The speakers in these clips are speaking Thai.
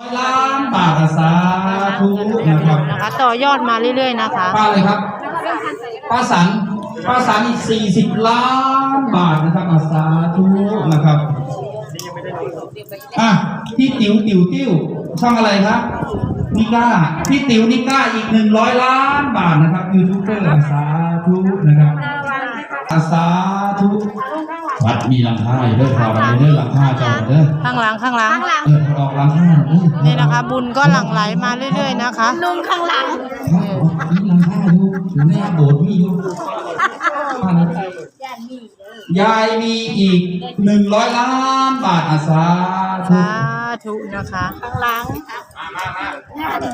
ร้อยล้านบาทอาสาธุนะครับนะคะต่อยอดมาเรื่อยๆนะคะป้าเลยครับป้าสันป้าสันอีกสี่สิบล้านบาทนะครับอาสาธุนะครับอะพี่ติ๋วติ๋วติ๋วช่องอะไรครับนิก้าพี่ติ๋วนิก้าอีกหนึ่งร้อยล้านบาทนะครับยูทูบเบอร์อาสาธุนะครับอาสาธุ วัดมีหลังคาอยู่เด้อพอเราเด้อหลังคาจอดเด้อข้างหลังข้างหลังเออออกหลังคาเด้อนี่นะคะ บุญก็หลั่งไหลมาเรื่อย ๆ นะคะลุงข้างหลังนี่ลังค่าดูอยู่ในโบสถ์มีอยู่ยายมีอีกหนึ่งร้อยล้านบาทอาสาธุสาธุนะคะข้างหลัง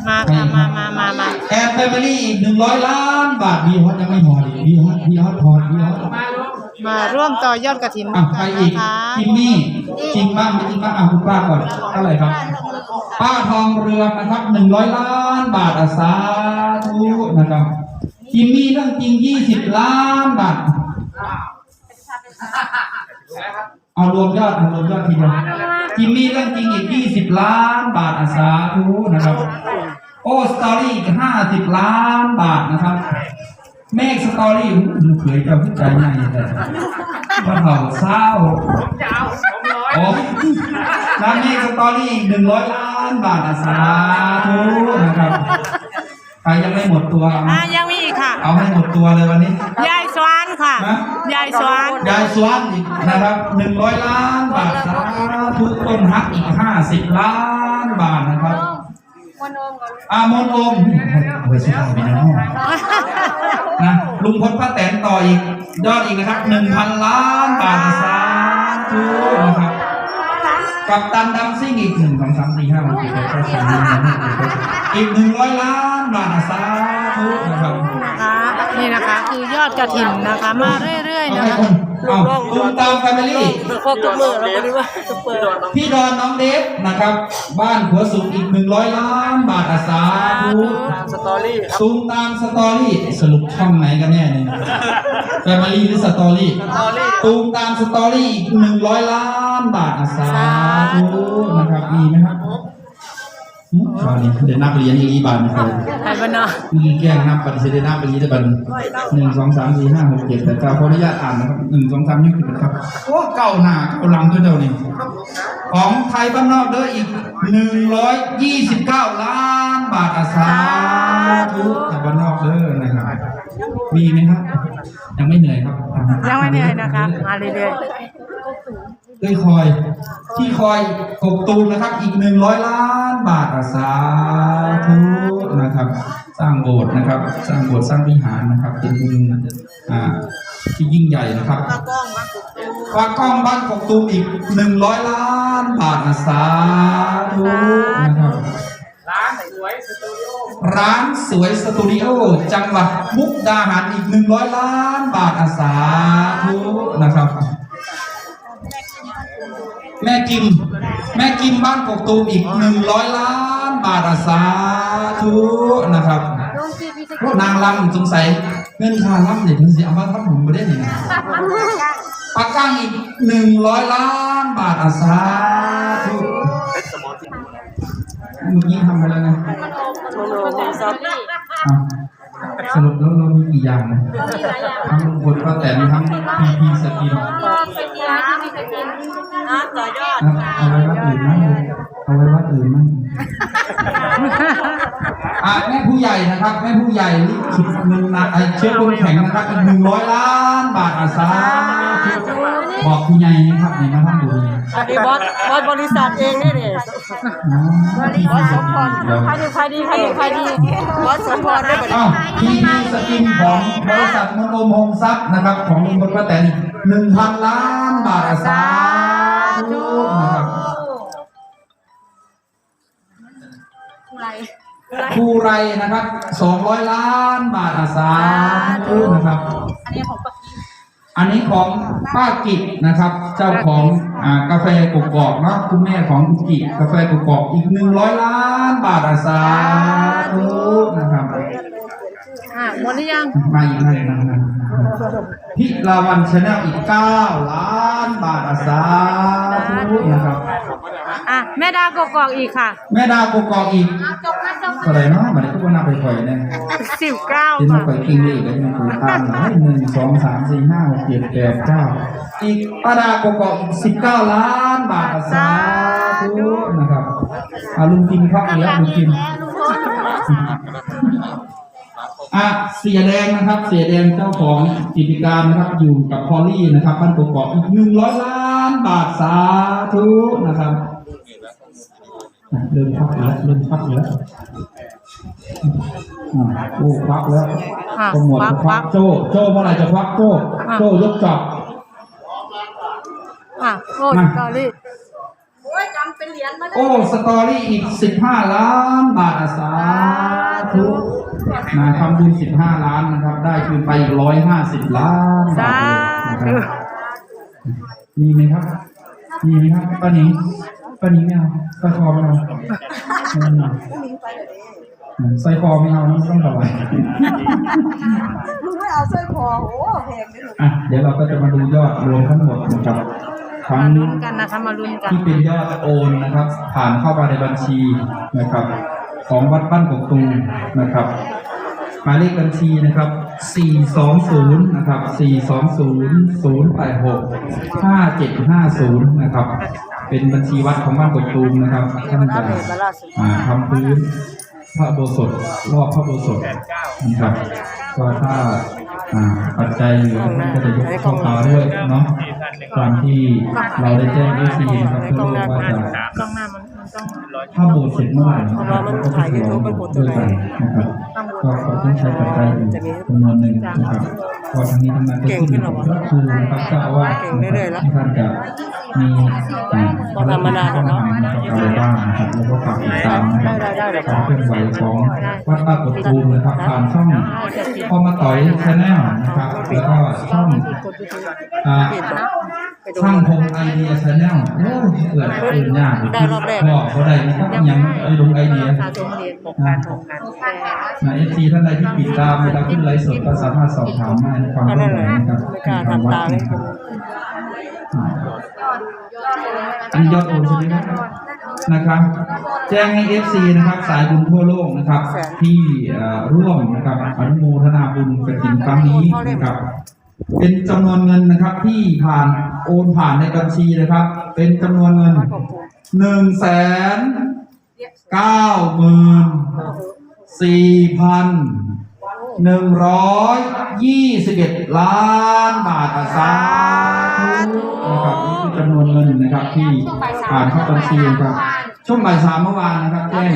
มาค่ะมามามามาแอนแฟมิลี่อีกหนึ่งร้อยล้านบาทมีฮอตยังไม่พอดิมีฮอตมีฮอตพอมีฮอต มาร่วมต่อยอดกระถินอะกัใครนอีนะกคะจิมมี่จริงบ้างไม่จริงบ้างอะคุณป้าก่อนเท่าไหร่ครับ ป้าทองเรืองนะครับหนึ่งร้อยล้านบาทอาสาธุนะครับจิมมี่เรื่องจริงยี่สิบล้านบาทเอารวมยอดเอารวมยอดทีเดียวจิมมี่เรื่องจริงอีกยี่สิบล้านบาทอาสาธุนะครับ โอ้สตอรี่อีกห้าสิบล้านบาทนะครับ เมฆสตอรี่อู้ดูเผยเจ้าผู้ใจใหญ่เลยว่าเผาเศร้าโอ้น้ำเมฆสตอรี่อีกหนึ่งร้อยล้านบาทอาสาธุนะครับใครยังไม่หมดตัวเอาอะมายังมีอีกค่ะ เอาให้หมดตัวเลยวันนี้ ยายสวานค่ะฮะยายสวานยายสวนอีกนะครับหนึ่งร้อยล้านบาทสาธุต้นฮักอีกห้าสิบล้านบาทนะครับวันโอมก่อน อามนโอมเอาไปซื้อข้าวไปนะนะ ลุงพลป้าแตนต่ออีกยอดอีกนะครับหนึ่งพันล้านบาทสาธุนะครับกับตันดำซิ่งอีกสองสามปีห้าหกเจ็ดแปดเก้าสิบหนึ่งสองสามสี่ห้าหกเจ็ดแปดเก้าสิบอีกหนึ่งร้อยล้านบาทสาธุนะครับ นะคะนี่นะคะคือยอดกระถินนะคะ มาเรื่อยๆเอานะให้คะคนเอาลุงตามแฟมิลี่พวกตัวมือเราก็รู้ว่าจะเปิดพี่ดอนน้องเดฟนะครับ บ้านขัวสุกอีกหนึ่งร้อยล้านบาทอาสาธุสตอรี่ครับตูมตามสตอรี่สรุปช่องไหนกันแน่เนี่ยแฟมิลี่หรือสตอรี่ตูมตามสตอรี่อีกหนึ่งร้อยล้านบาทอาสาธุนะครับมีไหมครับหึ ตอนนี้เดี๋ยวนับเหรียญอีกกี่บาทนะครับไทยบ้านเนาะมีแกล้งนับปฏิเสธได้นับไปนี้ได้บันหนึ่งสองสามสี่ห้าหกเจ็ดแปดเก้าขออนุญาตอ่านนะครับหนึ่งสองสามยี่สิบครับโอ้เก่าหนาเก่าหลังด้วยเดียวนี่ของไทยบ้านนอกเด้ออีกหนึ่งร้อยยี่สิบเก้าล้านบาทอาสาธุไทยบ้านนอกเด้อนะครับมีไหมครับ ยังไม่เหนื่อยครับยังไม่เหนื่อยนะคะมาเรื่อย ด้วยคอย ที่คอยกบตูมนะครับ อีกหนึ่งร้อยล้านบาทอาสาธุนะครับ สร้างโบสถ์นะครับ สร้างโบสถ์สร้างวิหารนะครับ เป็นบุญอ่าที่ยิ่งใหญ่นะครับกล้องมากุ๊กฝากกล้องบ้านกบตูมอีกหนึ่งร้อยล้านบาทอาสาธุนะครับร้านสวยสตูดิโอร้านสวยสตูดิโอจังหวัดมุกดาหารอีกหนึ่งร้อยล้านบาทอาสาธุนะครับ กิม แม่กิมบ้านกกตูมอีกหนึ่งร้อยล้านบาทอาสาธุนะครับพวกนางรำสงสัยเงินค่ารำเนี่ยมันสิเอามาทำผมไม่ได้เนี่ยนะปากก้างอีกหนึ่งร้อยล้านบาทอาสาธุเมื่อกี้ทำไปแล้วไงโมโนโมซับอะสรุปแล้วเรามีกี่อย่างนะทั้งลุงพลป้าแตนทั้งพีพีสกิน อะต่อยอดนะเอาไว้วัดอื่นมั่งเอาไว้วัดอื่นมั่งอะแม่ผู้ใหญ่นะครับแม่ผู้ใหญ่ลิขิตเงินนะไอเชื้อคนแข็งนะครับอีกหนึ่งร้อยล้านบาทอาสาธุบอกผู้ใหญ่นะครับในมาทำบุญเนี่ยอันนี้บอสบอสบริษัทเองนี่เนี่ยอ๋อบอสสมพรเดี๋ยวใครดีใครดีใครดีใครดีบอสสมพรได้ไหมอ้าวพีพีสกินของบริษัทมนโอมโฮมซับนะครับ ของลุงพลป้าแตนหนึ่งพันล้านบาทอาสา ธุนะครับภูไรนะครับสองร้อยล้านบาทอาสาธุนะครับ อันนี้ของปะอันนี้ของป้ากิจนะครับ เจ้าของอ่ากาแฟกกอกเนาะคุณแม่ของคุณกิจกาแฟกกอกอีกหนึ่งร้อยล้านบาทอาสาธุนะครับๆอะหมดหรือยังมาอีกหนึ่งนะครับพิลาวันชาแนลอีกเก้าล้าน บาทอาสาธุนะครับ อะแม่ดากกอกอีกค่ะแม่ดาวกกอกอีกอะไรเนาะมันก็ว่าน่าไปข่อยเนี่ยสิบเก้าที่มาค่ะข่อยกิ้งเลยก็ยังข่อยข้ามเลยหนึ่งสองสามสี่ห้าหกเจ็ดแปดเก้าอีกป้าดาวกกอกอีกสิบเก้าล้านบาทสาธุนะครับอาลุงกินครับเหลือลุงกิน อะเสียแดงนะครับ เสียแดงเจ้าของกิจการนะครับอยู่กับพอลลี่นะครับบ้านกกอกอีกหนึ่งร้อยล้านบาทสาธุนะครับอะเริ่มพักอีกแล้วเริ่มพักอีกแล้วอะโอ้ควักแล้วค่ะตำรวจควักควักควักโจ้โจ้เมื่อไหร่จะควักโจ้อะโจ้ยกจอบอะโอ้สตอรี่โอ้ยจำเป็นเหรียญมาได้โอ้สตอรี่อีกสิบห้าล้านบาทอะสาธุ นะทำบุญสิบห้าล้านนะครับ ได้คืนไปอีกร้อยห้าสิบล้านบาสาทเลยนะคธุรับมีไหมครับ มีไหมครับป้าหนิงป้าหนิงไม่เอาใส่คอไม่เอาอืมใส่คอไม่เอานะต้องระวังมึงไม่เอาสร้อยคอโอ้แพงเลยอะเดี๋ยวเราก็จะมาดูยอดรวมทั้งหมดนะครับทั้มางลุ้นกันนะคะมาลุ้นกันที่เป็นยอดโอนนะครับ ผ่านเข้ามาในบัญชีนะครับ ของวัดบ้านกกตูมนะครับหมายเลขบัญชีนะครับ 420 นะครับ 420 086 5750 นะครับ เป็นบัญชีวัดของบ้านกกตูมนะครับ ท่านจะทำพื้นพระโบสถรอบพระโบสถนะครับ ก็ถ้าปัจจัยเหลือท่านก็จะยกเข้ามาด้วยเนาะตามที่เราได้แจ้งด้วยซีนะครับเพื่อว่าจะ ถ้าโบสถ์เสร็จเมื่อไหร่นะครับก็จะฉลองด้วยกันนะครับก็ขอต้องใช้ปัจจัยอีกจำนวนหนึ่งนะครับก็ทั้งนี้ทั้งนั้นก็ขึ้นอยู่กับพระครูนะครับเจ้าอาวาสนะครับที่ท่านจะมีพระธรรมดาเข้ามานะครับอะไรบ้างนะครับแล้วก็ฝากติดตามนะครับการเคลื่อนไหวของวัดป้ากดตูมนะครับผ่านช่องพอมาต่อยชาแนลนะครับแล้วก็ช่องอ่า ช่างพงไอเดียชาแนลโอ้ยเกิดเกิดยากได้รอบแรกบอกเขาได้นะครับยังไอ้ลงไอเดียสะสมเหรียญของการทำงานแต่นะเอฟซีท่านใดที่ติดตามเวลาขึ้นไลฟ์สดก็สามารถสอบถามได้ในความรู้นะครับไม่กล้าทำตามเลยอันนี้ยอดโอนใช่ไหมครับนะครับ แจ้งให้เอฟซีนะครับ สายบุญทั่วโลกนะครับ ที่เอ่อร่วมนะครับอนุโมทนาบุญกระถิ่นครั้งนี้นะครับ เป็นจำนวนเงินนะครับที่ผ่าน โอนผ่านในบัญชีนะครับ เป็นจำนวนเงินหนึ่งแสนเก้าหมื่นสี่พันหนึ่งร้อยยี่สิบเอ็ดล้านบาทอาสาธุนะครับนี่คือจำนวนเงินนะครับ ที่ผ่านเข้าบัญชีนะครับ ช่วงบ่ายสามเมื่อวานนะครับแจ้ง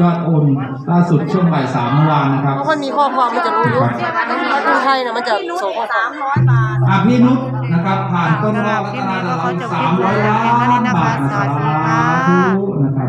ยอดโอนล่าสุดช่วงบ่ายสามเมื่อวานนะครับเพราะคนมีข้อความมันจะรู้ยุคถ้าดูไทยนะมันจะส่งข้อความร้อยบาทอาพี่นุช นะครับผ่านต้นรอบรัตนาดาราสามร้อยล้านบาทนะสาธุนะครับ